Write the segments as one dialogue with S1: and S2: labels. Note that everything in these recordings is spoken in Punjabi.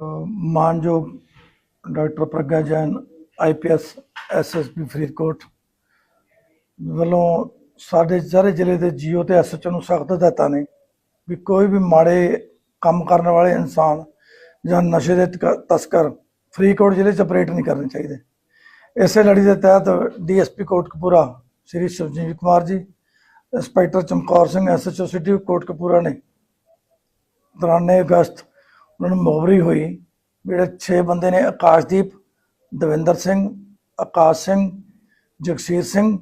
S1: ਮਾਨਯੋਗ doctor Pragya Jain IPS SSP Faridkot ਵੱਲੋਂ ਸਾਡੇ ਸਾਰੇ ਜ਼ਿਲ੍ਹੇ ਦੇ ਜੀਓ ਤੇ ਐਸਐਚਓ ਨੂੰ ਸਖਤ ਹਦਾਇਤਾਂ ਨੇ ਵੀ ਕੋਈ ਵੀ ਮਾੜੇ ਕੰਮ ਕਰਨ ਵਾਲੇ ਇਨਸਾਨ ਜਾਂ ਨਸ਼ੇ ਦੇ ਤਕ- ਤਸਕਰ ਫਰੀਦਕੋਟ ਜ਼ਿਲ੍ਹੇ 'ਚ ਆਪਰੇਟ ਨਹੀਂ ਕਰਨੇ ਚਾਹੀਦੇ। ਇਸੇ ਲੜੀ ਦੇ ਤਹਿਤ DSP Kotkapura Shri Shivjit Kumar ji, inspector Chamkaur Singh SHO city Kotkapura ਨੇ ਦੌਰਾਨੇ ਅਗਸਤ ਉਹਨਾਂ ਨੂੰ ਮੁਖਬਰੀ ਹੋਈ। ਜਿਹੜੇ 6 ਬੰਦੇ ਨੇ ਆਕਾਸ਼ਦੀਪ, ਦਵਿੰਦਰ ਸਿੰਘ, ਆਕਾਸ਼ ਸਿੰਘ, ਜਗਸੀਰ ਸਿੰਘ,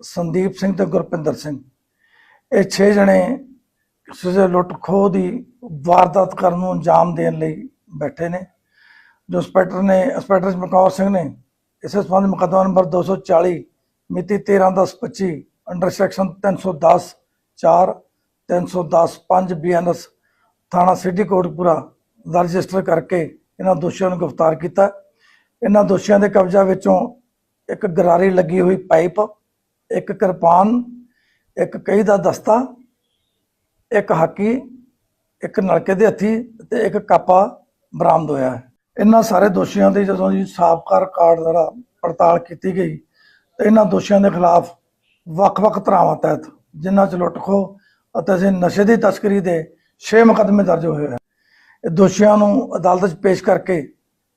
S1: ਸੰਦੀਪ ਸਿੰਘ ਤੇ ਗੁਰਪਿੰਦਰ ਸਿੰਘ। ਇਹ 6 ਜਣੇ ਕਿਸੇ ਲੁੱਟ ਖੋਹ ਦੀ ਵਾਰਦਾਤ ਕਰਨ ਨੂੰ ਅੰਜਾਮ ਦੇਣ ਲਈ ਬੈਠੇ ਨੇ। ਜੋ ਇੰਸਪੈਕਟਰ ਨੇ ਇੰਸਪੈਕਟਰ ਚਮਕੌਰ ਸਿੰਘ ਨੇ ਇਸ ਸੰਬੰਧ ਮੁਕੱਦਮਾ ਨੰਬਰ 240 ਮਿਤੀ 13/10/25 ਅੰਡਰ ਸੈਕਸ਼ਨ 310 4 310 5 ਬੀਐਨਐਸ ਥਾਣਾ ਸਿਟੀ ਕੋਟਪੂਰਾ ਦਾ ਰਜਿਸਟਰ ਕਰਕੇ ਇਹਨਾਂ ਦੋਸ਼ੀਆਂ ਨੂੰ ਗ੍ਰਿਫਤਾਰ ਕੀਤਾ। ਇਹਨਾਂ ਦੋਸ਼ੀਆਂ ਦੇ ਕਬਜ਼ਾ ਵਿੱਚੋਂ ਇੱਕ ਗਰਾਰੀ ਲੱਗੀ ਹੋਈ ਪਾਈਪ, ਇੱਕ ਕਿਰਪਾਨ, ਇੱਕ ਕਹੀ ਦਾ ਦਸਤਾ, ਇੱਕ ਹਾਕੀ, ਇੱਕ ਨਲਕੇ ਦੇ ਹੱਥੀ ਤੇ ਇੱਕ ਕਾਪਾ ਬਰਾਮਦ ਹੋਇਆ ਹੈ। ਇਹਨਾਂ ਸਾਰੇ ਦੋਸ਼ੀਆਂ ਦੀ ਜਦੋਂ ਜੀ ਸਾਬਕਾ ਰਿਕਾਰਡ ਦੁਆਰਾ ਪੜਤਾਲ ਕੀਤੀ ਗਈ, ਤੇ ਇਹਨਾਂ ਦੋਸ਼ੀਆਂ ਦੇ ਖਿਲਾਫ ਵੱਖ-ਵੱਖ ਧਾਰਾਵਾਂ ਤਹਿਤ ਜਿਨ੍ਹਾਂ 'ਚ ਲੁੱਟ ਖੋਹ ਅਤੇ ਅਸੀਂ ਨਸ਼ੇ ਦੀ ਤਸਕਰੀ ਦੇ 6 ਮੁਕੱਦਮੇ ਦਰਜ ਹੋਏ ਹਨ। ਦੋਸ਼ੀਆਂ ਨੂੰ ਅਦਾਲਤ 'ਚ ਪੇਸ਼ ਕਰਕੇ,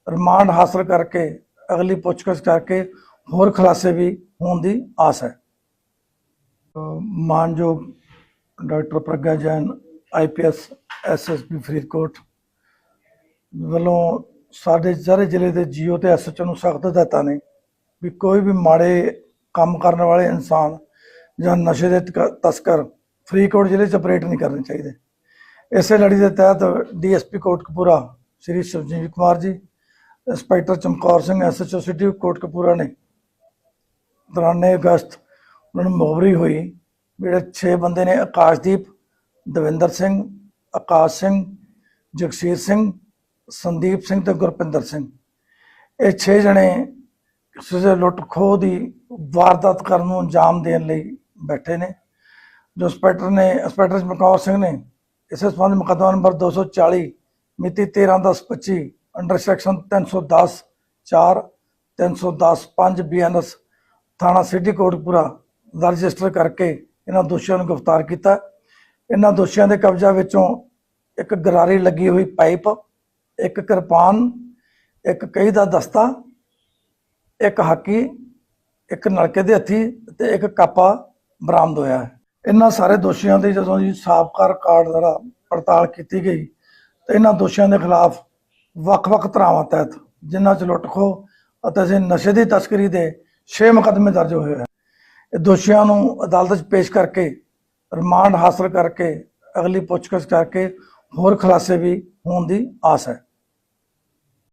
S1: ਰਿਮਾਂਡ ਹਾਸਲ ਕਰਕੇ, ਅਗਲੀ ਪੁੱਛਗਿੱਛ ਕਰਕੇ ਹੋਰ ਖੁਲਾਸੇ ਵੀ ਹੋਣ ਦੀ ਆਸ ਹੈ। ਮਾਨਯੋਗ doctor Pragya Jain IPS SSP Faridkot ਵੱਲੋਂ ਸਾਡੇ ਸਾਰੇ ਜ਼ਿਲ੍ਹੇ ਦੇ ਜੀਓ ਤੇ ਐਸਐਚਓ ਨੂੰ ਸਖਤ ਹਦਾਇਤਾਂ ਨੇ ਵੀ ਕੋਈ ਵੀ ਮਾੜੇ ਕੰਮ ਕਰਨ ਵਾਲੇ ਇਨਸਾਨ ਜਾਂ ਨਸ਼ੇ ਦੇ ਤਕ- ਤਸਕਰ ਫਰੀਦਕੋਟ ਜ਼ਿਲ੍ਹੇ 'ਚ ਆਪਰੇਟ ਨਹੀਂ ਕਰਨੇ ਚਾਹੀਦੇ। ਇਸੇ ਲੜੀ ਦੇ ਤਹਿਤ DSP Kotkapura Shri Shivjit Kumar ji, inspector Chamkaur Singh, SHO city Kotkapura ਨੇ ਦੌਰਾਨੇ ਅਗਸਤ ਉਹਨਾਂ ਨੂੰ ਮੁਖਬਰੀ ਹੋਈ, ਜਿਹੜੇ 6 ਬੰਦੇ ਨੇ ਆਕਾਸ਼ਦੀਪ, ਦਵਿੰਦਰ ਸਿੰਘ, ਆਕਾਸ਼ ਸਿੰਘ, ਜਗਸੀਰ ਸਿੰਘ, ਸੰਦੀਪ ਸਿੰਘ ਤੇ ਗੁਰਪਿੰਦਰ ਸਿੰਘ। ਇਹ 6 ਜਣੇ ਕਿਸੇ ਲੁੱਟ ਖੋਹ ਦੀ ਵਾਰਦਾਤ ਕਰਨ ਨੂੰ ਅੰਜਾਮ ਦੇਣ ਲਈ ਬੈਠੇ ਨੇ। ਜੋ ਇੰਸਪੈਕਟਰ ਨੇ, ਇੰਸਪੈਕਟਰ ਚਮਕੌਰ ਸਿੰਘ ਨੇ ਇਸ ਸੰਬੰਧ ਮੁਕੱਦਮਾ ਨੰਬਰ 240 ਮਿਤੀ 13/10/25 ਅੰਡਰ ਸੈਕਸ਼ਨ 310 4 310 5 ਬੀਐਨਐਸ ਥਾਣਾ ਸਿਟੀ ਕੋਟਪੁਰਾ ਦਾ ਰਜਿਸਟਰ ਕਰਕੇ ਇਹਨਾਂ ਦੋਸ਼ੀਆਂ ਨੂੰ ਗ੍ਰਿਫਤਾਰ ਕੀਤਾ। ਇਹਨਾਂ ਦੋਸ਼ੀਆਂ ਦੇ ਕਬਜ਼ਾ ਵਿੱਚੋਂ ਇੱਕ ਗਰਾਰੀ ਲੱਗੀ ਹੋਈ ਪਾਈਪ, ਇੱਕ ਕਿਰਪਾਨ, ਇੱਕ ਕਹੀ ਦਾ ਦਸਤਾ, ਇੱਕ ਹਾਕੀ, ਇੱਕ ਨਲਕੇ ਦੇ ਹੱਥੀ ਤੇ ਇੱਕ ਕਾਪਾ ਬਰਾਮਦ ਹੋਇਆ ਹੈ। ਇਹਨਾਂ ਸਾਰੇ ਦੋਸ਼ੀਆਂ ਦੀ ਜਦੋਂ ਜੀ ਸਾਬਕਾ ਰਿਕਾਰਡ ਦਾ ਪੜਤਾਲ ਕੀਤੀ ਗਈ ਤੇ ਇਹਨਾਂ ਦੋਸ਼ੀਆਂ ਦੇ ਖਿਲਾਫ ਵੱਖ-ਵੱਖ ਧਾਰਾਵਾਂ ਤਹਿਤ ਜਿਨ੍ਹਾਂ 'ਚ ਲੁੱਟ ਖੋਹ ਅਤੇ ਅਸੀਂ ਨਸ਼ੇ ਦੀ ਤਸਕਰੀ ਦੇ 6 ਮੁਕੱਦਮੇ ਦਰਜ ਹੋਏ ਹਨ। ਇਹ ਦੋਸ਼ੀਆਂ ਨੂੰ ਅਦਾਲਤ 'ਚ ਪੇਸ਼ ਕਰਕੇ, ਰਿਮਾਂਡ ਹਾਸਲ ਕਰਕੇ, ਅਗਲੀ ਪੁੱਛਗਿੱਛ ਕਰਕੇ ਹੋਰ ਖੁਲਾਸੇ ਵੀ ਹੋਣ ਦੀ ਆਸ ਹੈ।